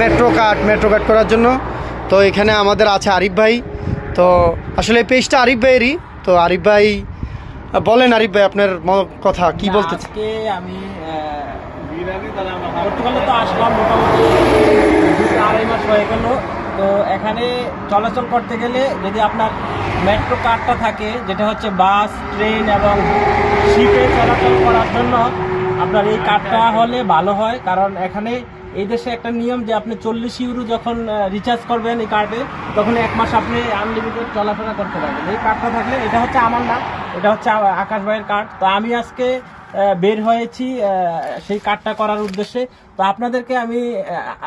Metro card metro card করার জন্য। তো এখানে আমাদের আছে আরিফ ভাই। তো আসলে এই পেজটা আরিফ ভাইয়েরই। তো আরিফ ভাই বলেন আরিফ ভাই আপনার কথা কি বলতে আজকে আমি পর্তুগালে তো আসলাম মোটামুটি দুই আড়াই মাস হয়ে গেল। তো এখানে চলাচল করতে গেলে যদি আপনার মেট্রো কার্ডটা থাকে যেটা হচ্ছে বাস ট্রেন এবং শিপে চলাচল করার জন্য আপনার এই কার্ডটা হলে ভালো হয়। কারণ এখানে এই দেশে একটা নিয়ম যে আপনি চল্লিশ ইউরো যখন রিচার্জ করবেন এই কার্ডে তখন এক মাস আপনি আনলিমিটেড চলাফেরা করতে পারবেন। এই কার্ডটা থাকলে এটা হচ্ছে আমার না এটা হচ্ছে আকাশ ভাইয়ের কার্ড তো আমি আজকে বের হয়েছি সেই কার্ডটা করার উদ্দেশ্যে। তো আপনাদেরকে আমি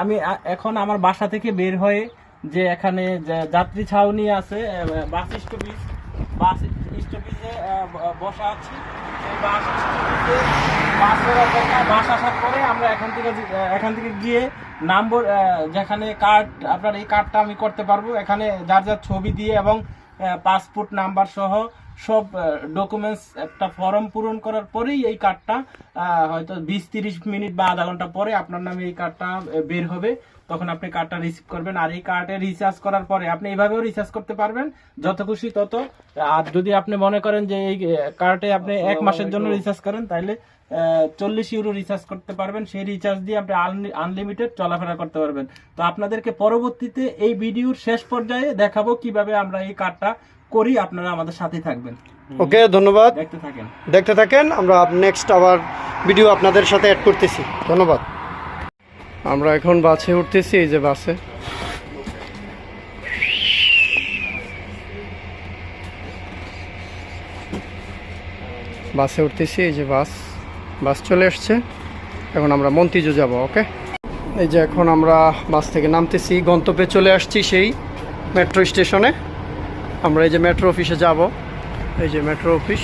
আমি এখন আমার বাসা থেকে বের হয়ে যে এখানে যাত্রী ছাউনি আছে বাস স্টপেজ বাস বসা বাস আসার পরে আমরা এখান থেকে এখান থেকে গিয়ে যেখানে কার্ড আপনার এই কার্ডটা আমি করতে পারব। এখানে যার যার ছবি দিয়ে এবং পাসপোর্ট নাম্বার সহ সব ডকুমেন্টস একটা ফর্ম পূরণ করার পরেই এই কার্ডটা হয়তো বিশ তিরিশ মিনিট বা আধা ঘণ্টা পরে আপনার নামে এই কার্ডটা বের হবে। তখন আপনি কার্ডটা রিসিভ করবেন। আর এই কার্ডে রিচার্জ করার পরে আপনি এইভাবেও রিচার্জ করতে পারবেন যত খুশি তত। আর যদি আপনি মনে করেন যে এই কার্ডে আপনি এক মাসের জন্য রিচার্জ করেন তাহলে চল্লিশ ইউরো রিচার্জ করতে পারবেন। সেই রিচার্জ দিয়ে আপনি আনলিমিটেড চলাফেরা করতে পারবেন। তো আপনাদেরকে পরবর্তীতে এই ভিডিওর শেষ পর্যায়ে দেখাবো কীভাবে আমরা এই কার্ডটা করি আপনারা আমাদের সাথে থাকবেন। ওকে ধন্যবাদ। দেখতে থাকেন। দেখতে থাকেন আমরা নেক্সট আবার ভিডিও আপনাদের সাথে অ্যাড করতেছি। ধন্যবাদ। আমরা এখন বাসে উঠতেছি এই যে বাসে। বাসে উঠতেছি এই যে বাস। বাস চলে আসছে। এখন আমরা মন্তিজু যাব ওকে? এই যে এখন আমরা বাস থেকে নামতেছি গন্তব্যে চলে আসছি সেই মেট্রো স্টেশনে আমরা এই যে মেট্রো অফিসে যাব। এই যে মেট্রো অফিস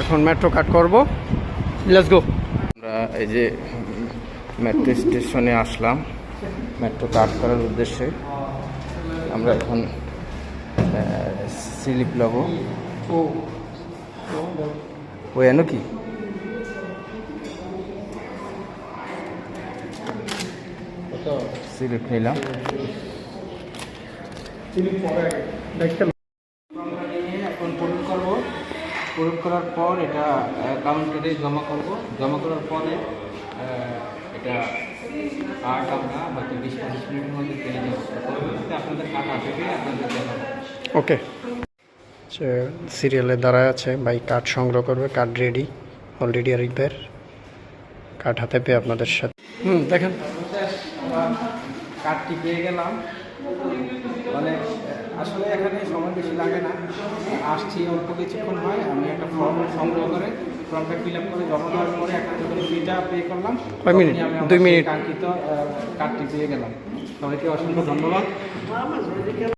এখন মেট্রো কাট করব। লেটস গো আমরা এই যে মেট্রো স্টেশনে আসলাম। মেট্রো কাট করার উদ্দেশ্যে আমরা এখন স্লিপ লব। ও, এনো কি? স্লিপ নিলাম। আমরা নিয়ে এখন পূরণ করব। পূরণ করার পর এটা কাউন্টারে জমা করব। জমা করার পরে এটা কার্ড আমরা হয়তো বিশ পঁচিশ মিনিটের মধ্যে পেয়ে যাব। আপনাদের কার্ড আসবে আপনাদের ওকে। সিরিয়ালে দাঁড়ায় আছে। ভাই কার্ড সংগ্রহ করবে কার্ড রেডি অলরেডি আর রিপেয়ার কাঠ হাতে পেয়ে আপনাদের সাথে। হুম দেখেন। কার্ডটি পেয়ে গেলাম। মানে আসলে এখানে সময় বেশি লাগে না আসছি অল্প কিছুক্ষণ হয় আমি একটা ফর্ম সংগ্রহ করে ফর্মটা ফিল আপ করে জমা দেওয়ার পরে একটা যখন ফিটা পে করলাম কয় মিনিট? দুই মিনিট। কাঙ্ক্ষিত কার্ডটি পেয়ে গেলাম সবাইকে অসংখ্য ধন্যবাদ